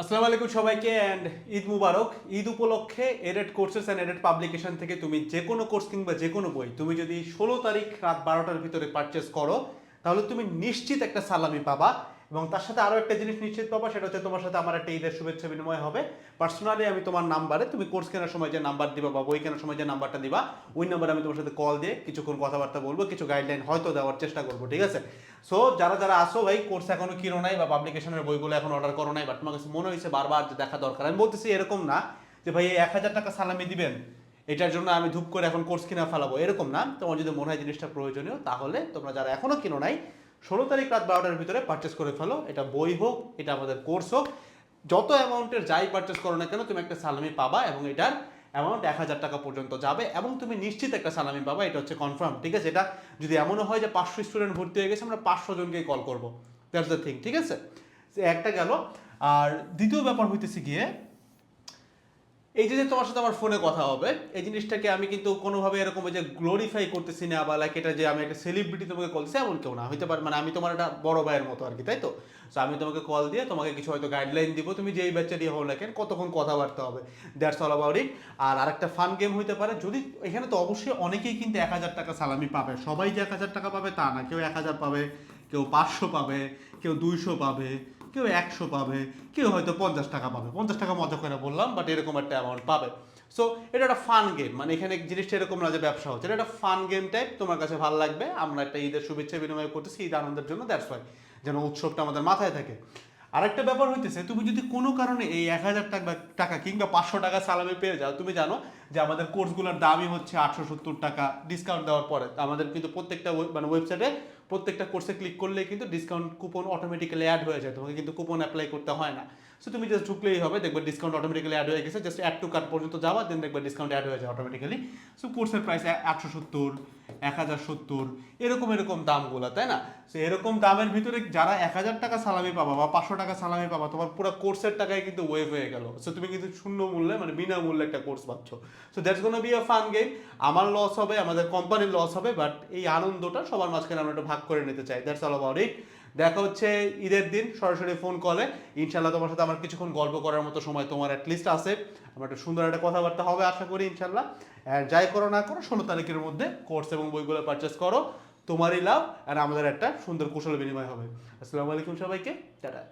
আসসালামু আলাইকুম সবাইকে অ্যান্ড ঈদ মুবারক। ঈদ উপলক্ষে aided courses and aided publication থেকে তুমি যে কোনো কোর্স কিংবা যে কোনো বই, তুমি যদি ষোলো তারিখ রাত বারোটার ভিতরে পারচেস করো, তাহলে তুমি নিশ্চিত একটা সালামি পাবা। এবং তার সাথে আরও একটা জিনিস নিশ্চিত পাবা, সেটা হচ্ছে তোমার সাথে আমার একটা ঈদের শুভেচ্ছা বিনিময় হবে। পার্সোনালি আমি তোমার নাম্বারে তুমি কোর্স কেনার সময় যে নাম্বার দিবা বা বই কেনার সময় যে নাম্বারটা দিবা, ওই নাম্বারে আমি তোমার সাথে কল দিয়ে কিছুক্ষণ কথাবার্তা বলব, কিছু গাইডলাইন হয়তো দেওয়ার চেষ্টা করব, ঠিক আছে? সো যারা যারা আসো ভাই কোর্স এখনও কিনো নাই বা পাবলিকেশনের বইগুলো এখন অর্ডার করো নাই বাট তোমার কাছে মনে হয়েছে বারবার যে দেখা দরকার, আমি বলতেছি এরকম না যে ভাই এক হাজার টাকা সালামি দিবেন, এটার জন্য আমি ধূপ করে এখন কোর্স কিনা ফেলাবো, এরকম না। তোমার যদি মনে হয় জিনিসটা প্রয়োজনীয়, তাহলে তোমরা যারা এখনও কিনো নাই ষোলো তারিখ রাত বারোটার ভিতরে পারচেস করে ফেলো। এটা বই হোক, এটা আমাদের কোর্স হোক, যত অ্যামাউন্টের যাই পারচেস করো না কেন, তুমি একটা সালামি পাবা এবং এটার অ্যামাউন্ট এক হাজার টাকা পর্যন্ত যাবে এবং তুমি নিশ্চিত একটা সালামি পাবা, এটা হচ্ছে কনফার্ম ঠিক আছে? এটা যদি এমনও হয় যে পাঁচশো স্টুডেন্ট ভর্তি হয়ে গেছে, আমরা পাঁচশো জনকেই কল করব। দ্যাটস দ্য থিং ঠিক আছে? একটা গেল। আর দ্বিতীয় ব্যাপার হইতেছে গিয়ে এই যে তোমার সাথে আমার ফোনে কথা হবে, এই জিনিসটাকে আমি কিন্তু কোনোভাবে এরকম যে গ্লোরিফাই করতেছি না বা লাইক এটা যে আমি একটা সেলিব্রিটি তোমাকে কল দিচ্ছি এমন কেউ না। হইতে পারে মানে আমি তোমার একটা বড় ভাইয়ের মতো আর কি তাই তো? সো আমি তোমাকে কল দিয়ে তোমাকে কিছু হয়তো গাইডলাইন দিব, তুমি যেই বাচ্চারই হও না কেন, কতক্ষণ কথাবার্তা হবে। দ্যাটস অল অ্যাবাউট ইট আর আরেকটা ফান গেম হইতে পারে, যদি, এখানে তো অবশ্যই অনেকেই কিন্তু এক হাজার টাকা সালামি পাবে। সবাই যে এক হাজার টাকা পাবে তা না, কেউ এক হাজার পাবে, কেউ পাঁচশো পাবে, কেউ দুইশো পাবে। কেউ একশো পাবে, কেউ হয়তো পঞ্চাশ টাকা পাবে। পঞ্চাশ টাকা মজা করে বললাম বাট এরকম একটা অ্যামাউন্ট পাবে। সো এটা একটা ফান গেম মানে এখানে জিনিসটা এরকম না যে ব্যবসা হচ্ছে। এটা একটা ফান গেম টাইপ তোমার কাছে ভালো লাগবে। আমরা একটা ঈদের শুভেচ্ছা বিনিময় করতেছি, ঈদ আনন্দের জন্য দ্যাটস ওয়াই যেন উৎসবটা আমাদের মাথায় থাকে। আরেকটা ব্যাপার হইতেছে, তুমি যদি কোনো কারণে এই এক হাজার টাকা টাকা কিংবা পাঁচশো টাকা সালামি পেয়ে যাও, তুমি জানো যে আমাদের কোর্সগুলোর দামই হচ্ছে আটশো সত্তর টাকা ডিসকাউন্ট দেওয়ার পরে। আমাদের কিন্তু প্রত্যেকটা মানে ওয়েবসাইটে প্রত্যেকটা কোর্সে ক্লিক করলে কিন্তু ডিসকাউন্ট কুপন অটোমেটিক্যালি অ্যাড হয়ে যায়। তোমাকে কিন্তু কুপন অ্যাপ্লাই করতে হয় না। সো তুমি জাস্ট ঢুকলেই হবে, দেখবে ডিসকাউন্ট অটোমেটিক্যালি অ্যাড হয়ে গেছে। জাস্ট অ্যাড টু কার্ড পর্যন্ত যাওয়া দেন দেখবে ডিসকাউন্ট অ্যাড হয়ে যায় অটোমেটিক্যালি সো কোর্সের প্রাইস একশো সত্তর, এক হাজার সত্তর, এরকম এরকম দামগুলো, তাই না? সো এরকম দামের ভিতরে যারা এক হাজার টাকা সালামি পাবা বা পাঁচশো টাকা সালামি পাবা, তোমার পুরো কোর্সের টাকায় কিন্তু ওয়েভ হয়ে গেল। সো তুমি কিন্তু শূন্য মূল্যে মানে বিনামূল্যে একটা কোর্স পাচ্ছ। So that's gonna be a fun game আমার লস হবে, আমাদের কোম্পানির লস হবে বাট এই আনন্দটা সবার মাঝখানে আমরা একটু ভাগ করে নিতে চাই। দ্যাটস অল অ্যাবাউট ইট দেখা হচ্ছে ঈদের দিন, সরাসরি ফোন কলে ইনশাল্লাহ তোমার সাথে আমার কিছুক্ষণ গল্প করার মতো সময় তোমার অ্যাটলিস্ট আছে। আমার একটা সুন্দর একটা কথাবার্তা হবে আশা করি ইনশাল্লাহ অ্যান্ড যাই করো না করো, ষোলো তারিখের মধ্যে কোর্স এবং বইগুলো পারচেস করো। তোমারই লাভ আর আমাদের একটা সুন্দর কুশল বিনিময় হবে। আসসালামু আলাইকুম সবাইকে। টাটা।